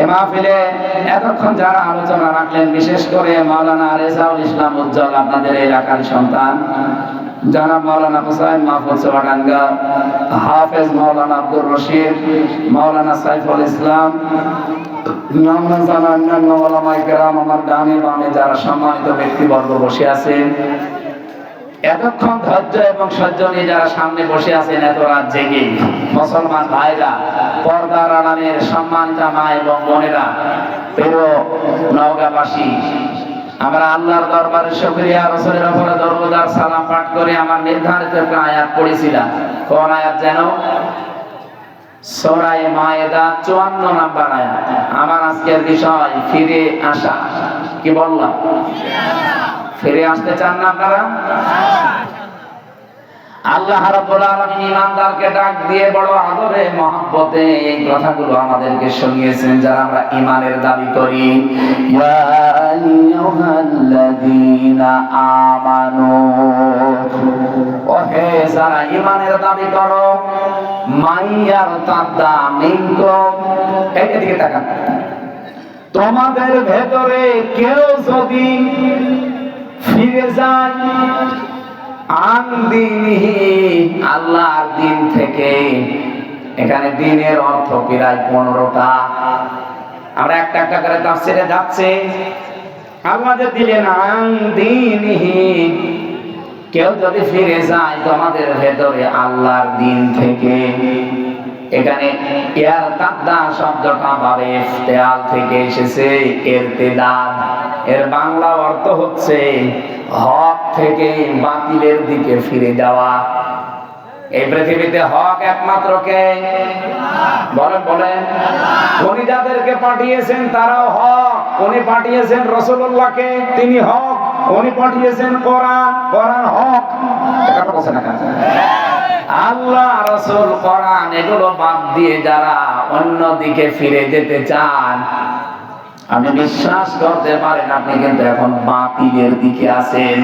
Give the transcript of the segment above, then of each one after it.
এ মাহফিলে এতক্ষণ যারা আলোচনা রাখলেন, বিশেষ করে মাওলানা রেজাউল ইসলাম উজ্জ্বল, আপনাদের এলাকার সন্তান, জনাব মাওলানা হুসাইন মাহফুজ চুয়াডাঙ্গা হাফেজ মাওলানা আব্দুর রশিদ, মাওলানা সাইফুল ইসলাম আমরা যারা অন্যান্য কেরাম, আমার ডানে বামে যারা সম্মানিত ব্যক্তিবর্গ বসে আছেন এতক্ষণ ধৈর্য এবং সহ্য নিয়ে যারা সামনে বসে আছেন, এত রাত জেগে মুসলমান ভাইরা, পর্দার আড়ালের সম্মানিত মা এবং বোনেরা, প্রিয় নওগাঁবাসী, আমরা আল্লাহর দরবারে শুকরিয়া, রসুলের উপরে দরুদ আর সালাম পাঠ করে আমার নির্ধারিত একটা আয়াত পড়েছিলাম। কোন আয়াত যেন? সরাই মায়েদা চুয়ান্ন নাম্বার আয়াত। আমার আজকের বিষয়, ফিরে আসা। কি বললাম? ফিরে আসতে চান না আপনারা? আল্লাহ রাব্বুল আলামিন ইমানদারকে ডাক দিয়ে বড় আদরে, মহব্বতে এই কথাগুলো আমাদেরকে শুনিয়েছেন যারা আমরা ইমানের দাবি করি। ইয়া আইয়ুহাল্লাযীনা আমানু ও হে যারা ইমানের দাবি করো, মাইয়ার তাদা মিনকুম এই দিকে তাকান। তোমাদের ভেতরে কেউ যদি ফিরে দিনহি আল্লাহর দিন থেকে। এখানে দিনের অর্থ প্রায় পনেরোটা। আমরা একটা একটা করে তাফসিরে যাচ্ছে। আমাদের দিলেন আন দিনহি কেউ যদি ফিরে যায় তোমাদের ভেতরে আল্লাহর দিন থেকে। এখানে ইয়ার তাদ্দা শব্দটা বাবে ইফতেয়াল থেকে এসেছে, এর তেদাদ এর বাংলা অর্থ হচ্ছে হক থেকে বাতিলের দিকে ফিরে যাওয়া। এই পৃথিবীতে হক একমাত্র কে? বলেন বলেন। উনি যাদেরকে পাঠিয়েছেন তারাও হক। উনি পাঠিয়েছেন রসুল্লাহকে তিনি হক। উনি পাঠিয়েছেন কোরআন। কোরআন হক। কথা না? আল্লাহ রসুল কোরআন এগুলো বাদ দিয়ে যারা অন্য দিকে ফিরে যেতে চান আপনি বিশ্বাস করতে পারেন আপনি কিন্তু এখন বাতিলের দিকে আছেন।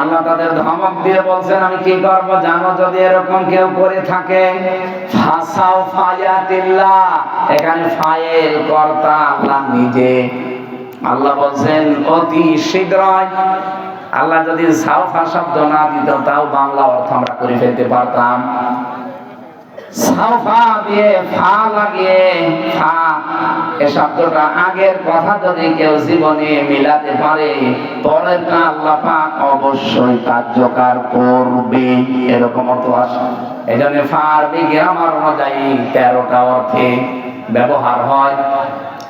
আল্লাহ তাদের ধমক দিয়ে বলছেন, আমি কি করব জানো, যদি এরকম কেউ করে থাকে ফাসাও এখানে ফাইল কর্তা আল্লাহ নিজে। আল্লাহ বলছেন, অতি শীঘ্রই আল্লাহ যদি সাউফা শব্দ না দিত, তাও বাংলা অর্থ আমরা করে ফেলতে পারতাম। দিয়ে ফা লাগিয়ে, ফা শব্দটা আগের কথা যদি কেউ জীবনে মিলাতে পারে, পরেরটা আল্লাহ পাক অবশ্যই কার্যকর করবে। এরকম অর্থ আসে এই জন্য ফারবি গ্রামার অনুযায়ী তেরোটা অর্থে ব্যবহার হয়।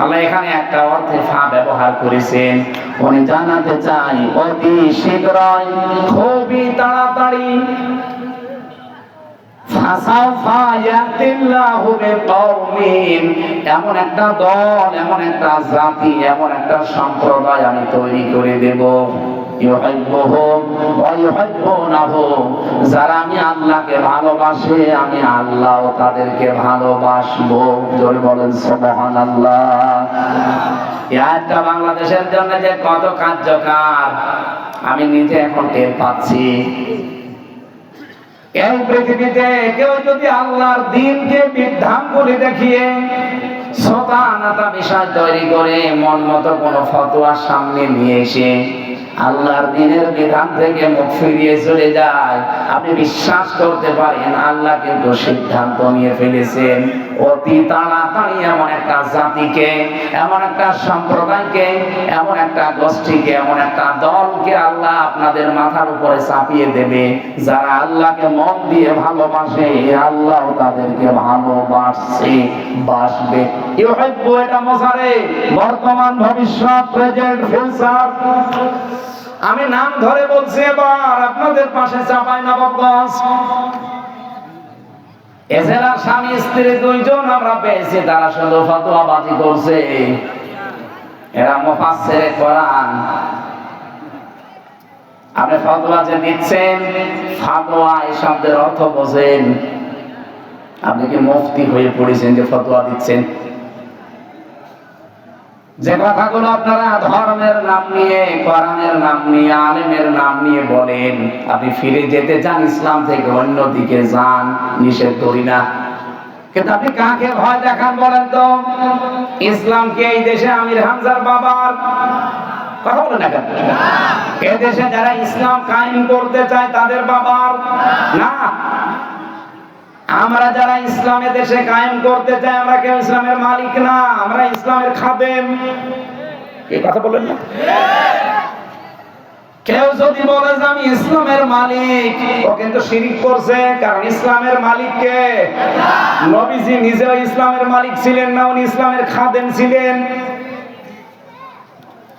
আল্লাহ এখানে একটা অর্থে ফা ব্যবহার করেছেন। উনি জানাতে চাই, অতি শীঘ্রই, খুবই তাড়াতাড়ি। এমন একটা দল, এমন একটা জাতি, এমন একটা সম্প্রদায় আমি তৈরি করে দেব। আমি বাংলাদেশের জন্য যে কত আমি নিজে এখন টের পাচ্ছি। এই পৃথিবীতে কেউ যদি আল্লাহর দিনকে বিধানগুলি দেখিয়ে শ্রোতানাতা বিষয় তৈরি করে, মন মতো কোনো ফতোয়ার সামনে নিয়ে এসে আল্লাহর দিনের বিধান থেকে মুখ ফিরিয়ে চলে যায়। আপনি বিশ্বাস করতে পারেন, আল্লাহ কিন্তু সিদ্ধান্ত নিয়ে ফেলেছেন। অতি তাড়াতাড়ি এমন একটা জাতিকে, এমন একটা সম্প্রদায়কে, এমন একটা গোষ্ঠীকে, এমন একটা দলকে আল্লাহ আপনাদের মাথার উপরে চাপিয়ে দেবে। যারা আল্লাহকে মন দিয়ে ভালোবাসে, আল্লাহ তাদেরকে ভালোবাসে, বাসবে। এটা মজারে, বর্তমান ভবিষ্যৎ, প্রেজেন্ট, ফিউচার। আমি নাম ধরে বলছি এবার, আপনাদের পাশে চাপাই নবাবগঞ্জ। এছাড়া স্বামী, স্ত্রী দুইজন আমরা পেয়েছি, তারা শুধু ফতোয়াবাজি করছে। এরা মুফাসসিরে কোরআন। আপনি ফতোয়া যে দিচ্ছেন, ফতোয়া এই শব্দের অর্থ বোঝেন। আপনি কি মুফতি হয়ে পড়েছেন যে ফতোয়া দিচ্ছেন? যে কথাগুলো আপনারা ধর্মের নাম নিয়ে, কোরআনের নাম নিয়ে, আলেমের নাম নিয়ে বলেন, আপনি ফিরে যেতে চান, ইসলাম থেকে অন্য দিকে যান, নিষেধ করি না। কিন্তু আপনি কাকে ভয় দেখান বলেন তো? ইসলামকে এই দেশে আমির হামজার বাবার? কথা বলেন যারা ইসলাম কায়েম করতে চায় তাদের বাবার? না। আমরা যারা ইসলামে দেশে কায়েম করতে চাই, আমরা কেউ ইসলামের মালিক না, আমরা ইসলামের খাদেম। এই কথা বলেন না। কেউ যদি বলে যে আমি ইসলামের মালিক, ও কিন্তু শিরিক করছে, কারণ ইসলামের মালিক কে? নবীজি নিজেও ইসলামের মালিক ছিলেন না, উনি ইসলামের খাদেম ছিলেন।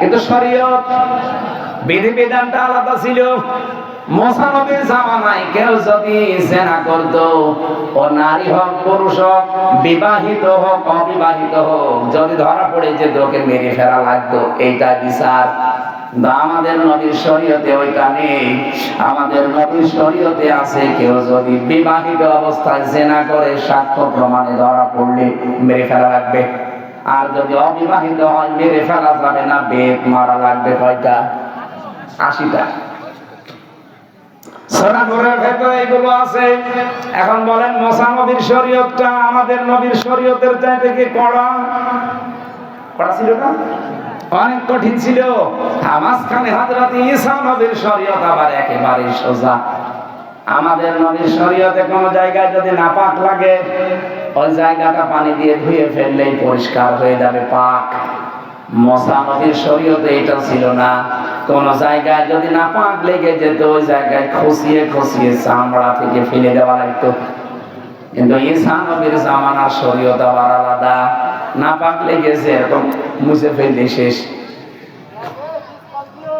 কিন্তু শরীয়ত বিধিবিধানটা আলাদা ছিল। আমাদের নবীর শরীয়তে ওইটা নেই। আমাদের নবীর শরীয়তে আছে, কেউ যদি বিবাহিত অবস্থায় জেনা করে, সাক্ষ্য প্রমাণে ধরা পড়লে মেরে ফেলা লাগবে। আর যদি অবিবাহিত হয়, মেরে ফেলা যাবে না, বেদ মারা লাগবে কয়টা? আশিটা। এখন বলেন মোসা নবীর শরীয়তটা আমাদের নবীর শরীয়তের চাইতে কি কড়া? কড়া ছিল না? অনেক কঠিন ছিল। মাঝখানে হাজরত ঈসা নবীর শরীয়ত আবার একেবারে সোজা। আমাদের নবীর শরীয়তে কোনো জায়গায় যদি নাপাক লাগে ওই জায়গাটা পানি দিয়ে ধুয়ে ফেললেই পরিষ্কার হয়ে যাবে পাক। মশা নদীর শরীয়তে এটা ছিল না। কোন জায়গায় যদি না পাক লেগে যেত, ওই জায়গায় খসিয়ে খসিয়ে চামড়া থেকে ফেলে দেওয়া লাগতো। কিন্তু ঈসা নবীর জামানার শরীয়ত আবার আলাদা। না পাক লেগেছে, এরকম মুছে ফেললে শেষ।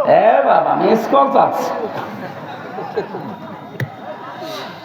এ বাবা মিস কল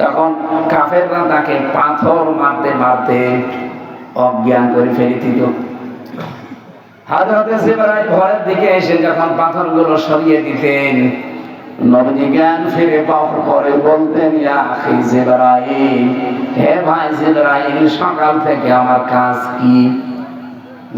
তখন কাফেররা তাকে পাথর মারতে মারতে অজ্ঞান করে ফেলে দিত। হাজরতে জিবরাইল ঘরের দিকে এসে যখন পাথরগুলো সরিয়ে দিতেন, নবজি জ্ঞান ফিরে পাওয়ার পরে বলতেন হে ভাই জিবরাইল, সকাল থেকে আমার কাজ কি?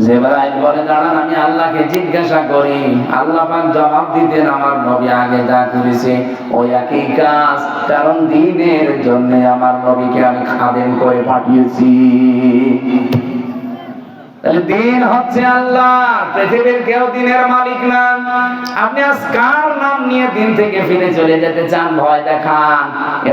জেবরাইল বলে, দাঁড়ান, আমি আল্লাহকে জিজ্ঞাসা করি। আল্লাহ পাক জবাব দিতেন, আমার নবী আগে যা করেছে ওই একই কাজ। কারণ দিনের জন্য আমার নবীকে আমি খাদেম করে পাঠিয়েছি। দিন হচ্ছে আল্লাহ, পৃথিবীর কেউ দিনের মালিক না। আপনি আজ কার নাম নিয়ে দিন থেকে ফিরে চলে যেতে চান? ভয় দেখান। এ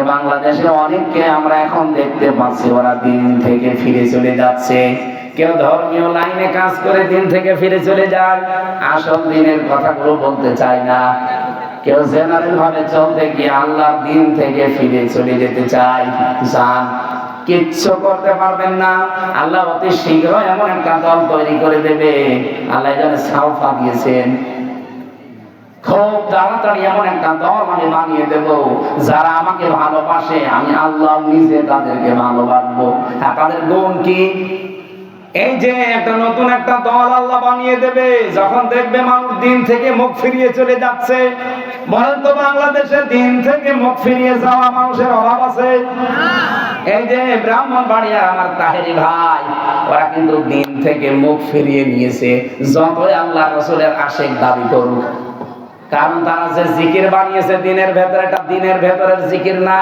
অনেককে আমরা এখন দেখতে পাচ্ছি, ওরা দিন থেকে ফিরে চলে যাচ্ছে। কেউ ধর্মীয় লাইনে কাজ করে দিন থেকে ফিরে চলে যায়। আসল দিনের কথাগুলো বলতে চায় না। কেউ জেনারেল ভাবে চলতে গিয়ে আল্লাহর দিন থেকে ফিরে চলে যেতে চায়। যান কিচ্ছু করতে পারবেন না। আল্লাহ অতি শীঘ্র এমন একটা দল তৈরি করে দেবে। আল্লাহ যেন সাউফা দিয়েছেন। খুব তাড়াতাড়ি এমন একটা দল আমি বানিয়ে দেব, যারা আমাকে ভালোবাসে। আমি আল্লাহ নিজে তাদেরকে ভালোবাসবো। তাদের গুণ কি? এই যে একটা নতুন একটা দল আল্লাহ বানিয়ে দেবে, যখন দেখবে মানুষ দিন থেকে মুখ ফিরিয়ে চলে যাচ্ছে। বলেন তো বাংলাদেশে দিন থেকে মুখ ফিরিয়ে যাওয়া মানুষের অভাব আছে? এই যে ব্রাহ্মণ বাড়িয়া আমার তাহেরি ভাই ওরা কিন্তু দিন থেকে মুখ ফিরিয়ে নিয়েছে। যতই আল্লাহ রসুলের আশেক দাবি করুক কারণ তারা যে জিকির বানিয়েছে দিনের ভেতরে, এটা দিনের ভেতরের জিকির না।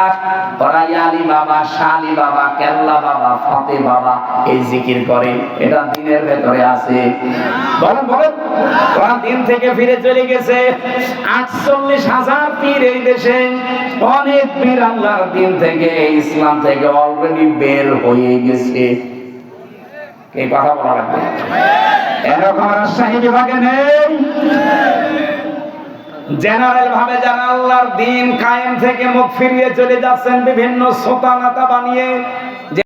ওরা ইয়ালি বাবা, শালি বাবা, কেল্লা বাবা, ফতে বাবা, এই জিকির করে। এটা দিনের ভেতরে আছে। বলেন বলেন। ওরা দিন থেকে ফিরে চলে গেছে। আটচল্লিশ হাজার পীর এই দেশে। অনেক পীর আল্লাহর দিন থেকে ইসলাম থেকে অলরেডি বের হয়ে গেছে। এই কথা বলা লাগবে? এরকম রাজশাহী বিভাগে নেই। জেনারেল ভাবে যারা আল্লাহর দিন কায়েম থেকে মুখ ফিরিয়ে চলে যাচ্ছেন, বিভিন্ন সোতা নাতা বানিয়ে